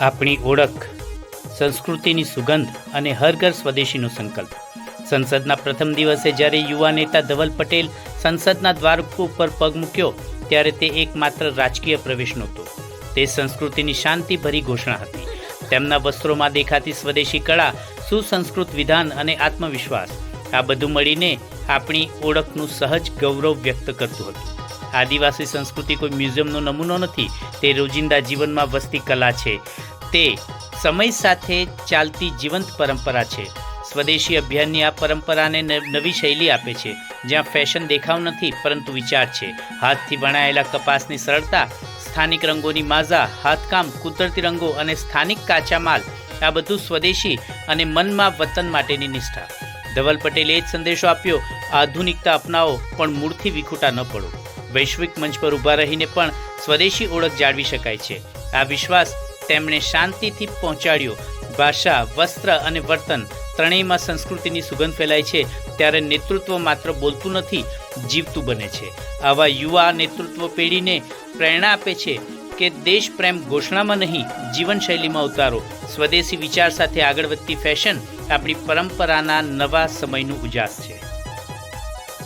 આપણી ઓળખ, સંસ્કૃતિની સુગંધ અને હર ઘર સ્વદેશીનો સંકલ્પ. સંસદના પ્રથમ દિવસે જ્યારે યુવા નેતા ધવલ પટેલ સંસદના દ્વાર ઉપર પગ મૂક્યો, ત્યારે તે એકમાત્ર રાજકીય પ્રવેશ નહોતો. તે સંસ્કૃતિની શાંતિભરી ઘોષણા હતી. તેમના વસ્ત્રોમાં દેખાતી સ્વદેશી કળા, સુસંસ્કૃત વિધાન અને આત્મવિશ્વાસ, આ બધું મળીને આપણી ઓળખનું સહજ ગૌરવ વ્યક્ત કરતું હતું. આદિવાસી સંસ્કૃતિ કોઈ મ્યુઝિયમનો નમૂનો નથી, તે રોજિંદા જીવનમાં વસતી કલા છે. તે સમય સાથે ચાલતી જીવંત પરંપરા છે. સ્વદેશી અભિયાનની આ પરંપરાને નવી શૈલી આપે છે, જ્યાં ફેશન દેખાવ નથી, પરંતુ વિચાર છે. હાથથી વણાયેલા કપાસની સરળતા, સ્થાનિક રંગોની માઝા, હાથકામ, કુદરતી રંગો અને સ્થાનિક કાચા માલ આ બધું સ્વદેશી અને મનમાં વતન માટેની નિષ્ઠા. ધવલ પટેલે એ જ સંદેશો આપ્યો, આધુનિકતા અપનાવો, પણ મૂળથી વિખૂટા ન પડો. વૈશ્વિક મંચ પર ઊભા રહીને પણ સ્વદેશી ઓળખ જાળવી શકાય છે. આ વિશ્વાસ તેમણે શાંતિથી પહોંચાડ્યો. ભાષા, વસ્ત્ર અને વર્તન ત્રણેયમાં સંસ્કૃતિની સુગંધ ફેલાય છે. ત્યારે નેતૃત્વ માત્ર બોલતું નથી, જીવતું બને છે. આવા યુવા નેતૃત્વ પેઢીને પ્રેરણા આપે છે કે દેશ પ્રેમ ઘોષણામાં નહીં, જીવનશૈલીમાં ઉતારો. સ્વદેશી વિચાર સાથે આગળ વધતી ફેશન આપણી પરંપરાના નવા સમયનું ઉજાસ છે.